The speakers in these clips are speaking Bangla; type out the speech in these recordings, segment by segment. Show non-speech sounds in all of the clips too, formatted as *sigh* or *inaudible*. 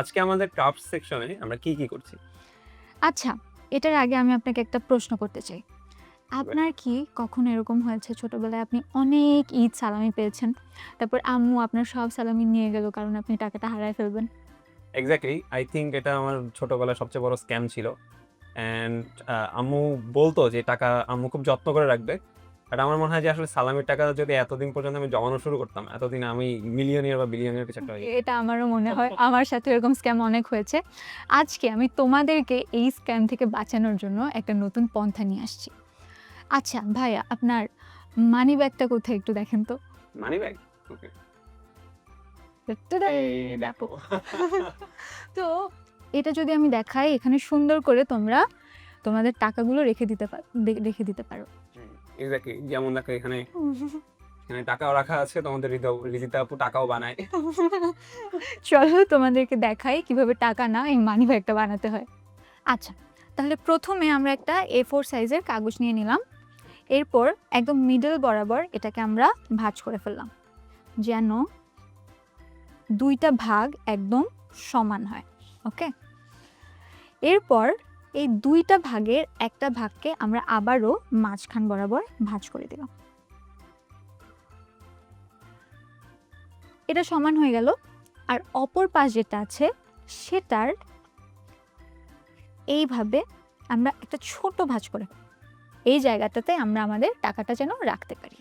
আজকে আমাদের ক্রাফট সেকশনে আমরা কি কি করছি? আচ্ছা এটার আগে আমি আপনাকে একটা প্রশ্ন করতে চাই। আপনার কি কখনো এরকম হয়েছে ছোটবেলায় আপনি অনেক ঈদ সালামি পেয়েছেন? তারপর আম্মু আপনার সব সালামি নিয়ে গেল কারণ আপনি টাকাটা হারায় ফেলবেন। এক্স্যাক্টলি আই থিঙ্ক এটা আমার ছোটবেলায় সবচেয়ে বড় স্ক্যাম ছিল। অ্যান্ড আম্মু বলতো যে টাকা আম্মু খুব যত্ন করে রাখবে। বাট আমার মনে হয় যে আসলে সালামের টাকা যদি এতদিন পর্যন্ত আমি জমানো শুরু করতাম এতদিন আমি মিলিয়নিয়ার বা বিলিয়নিয়ার কিছু একটা এটা আমারও মনে হয়। আমার সাথে এরকম স্ক্যাম অনেক হয়েছে। আজকে আমি তোমাদেরকে এই স্ক্যাম থেকে বাঁচানোর জন্য একটা নতুন পন্থা নিয়ে আসছি। আচ্ছা ভাইয়া আপনার মানি ব্যাগটা কোথায় একটু দেখেন তো? মানি ব্যাগ ওকে দেখো। *laughs* তো এটা যদি আমি দেখাই এখানে সুন্দর করে তোমরা তোমাদের টাকাগুলো রেখে দিতে পারো রেখে দিতে পারো। এক্স্যাক্টলি যেমন দেখো এখানে *laughs* এখানে টাকাও রাখা আছে তোমাদের রিদিতা আপু টাকাও বানায়। চলো তোমাদেরকে দেখাই কীভাবে টাকা না এই মানি ব্যাগটা বানাতে হয়। আচ্ছা তাহলে প্রথমে আমরা একটা এ ফোর সাইজের কাগজ নিয়ে নিলাম। এরপর একদম মিডল বরাবর এটাকে আমরা ভাঁজ করে ফেললাম। যেন দুইটা ভাগ একদম সমান হয় ওকে এরপর এই দুইটা ভাগের একটা ভাগকে আমরা আবারও মাঝখান বরাবর ভাঁজ করে দিলাম। এটা সমান হয়ে গেল আর অপর পাশ যেটা আছে সেটার এইভাবে আমরা একটা ছোট ভাঁজ করে এই জায়গাটাতে আমরা আমাদের টাকাটা যেন রাখতে পারি।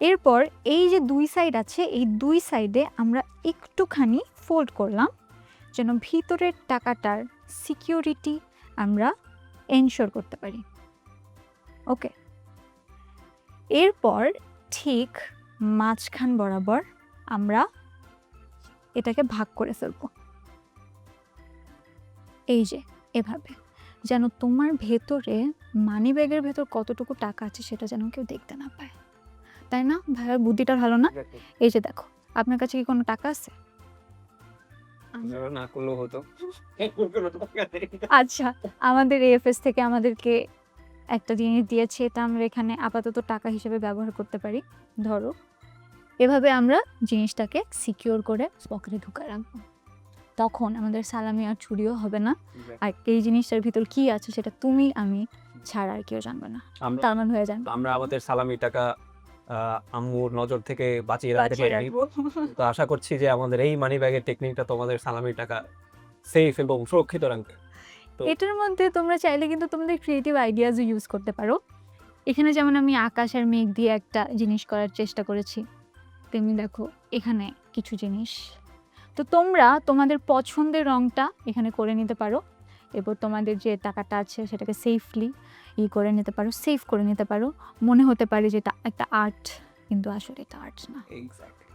এরপর এই যে দুই সাইড আছে, এই দুই সাইডে আমরা একটুখানি ফোল্ড করলাম যেন ভিতরের টাকাটার সিকিউরিটি আমরা এনশোর করতে পারি। ওকে এরপর ঠিক মাঝখান বরাবর আমরা এটাকে ভাগ করে ফেলব। এই যে এভাবে। যেন তোমার ভেতরে মানি ব্যাগের ভেতর কতটুকু টাকা আছে সেটা যেন কেউ দেখতে না পায়। তাই না? ভাইয়ার বুদ্ধিটা ভালো না? এই যে দেখো আপনার কাছে কি কোনো টাকা আছে? না করলেও হতো। আচ্ছা আমাদের এএফএস থেকে আমাদেরকে একটা জিনিস দিয়েছে এটা আমরা এখানে আপাতত টাকা হিসেবে ব্যবহার করতে পারি। ধরো এভাবে আমরা জিনিসটাকে সিকিউর করে পকেটে ঢুকে রাখব। তখন আমাদের সালামি আর চুরিও হবে না। আর এই জিনিসটার ভিতর কি আছে সেটা তুমি আমি ছাড়া আর কেউ জানবে না। তার মানে হয়ে যাবে আমরা আমাদের সালামি টাকা আম্মুর নজর থেকে বাঁচিয়ে রাখতে পারি তো আশা করছি যে আমাদের এই মানি ব্যাগের টেকনিকটা তোমাদের সালামি টাকা সেফ এবং সুরক্ষিত রাখবে। এটার মধ্যে তোমরা চাইলে কিন্তু তোমাদের ক্রিয়েটিভ আইডিয়াজও ইউজ করতে পারো। এখানে যেমন আমি আকাশ আর মেঘ দিয়ে একটা জিনিস করার চেষ্টা করেছি তেমনি দেখো এখানে কিছু জিনিস। তো তোমরা তোমাদের পছন্দের রংটা এখানে করে নিতে পারো। এরপর তোমাদের যে টাকাটা আছে সেটাকে সেফলি ই করে নিতে পারো সেভ করে নিতে পারো মনে হতে পারে যে এটা একটা আর্ট কিন্তু আসলে এটা আর্ট না Exactly.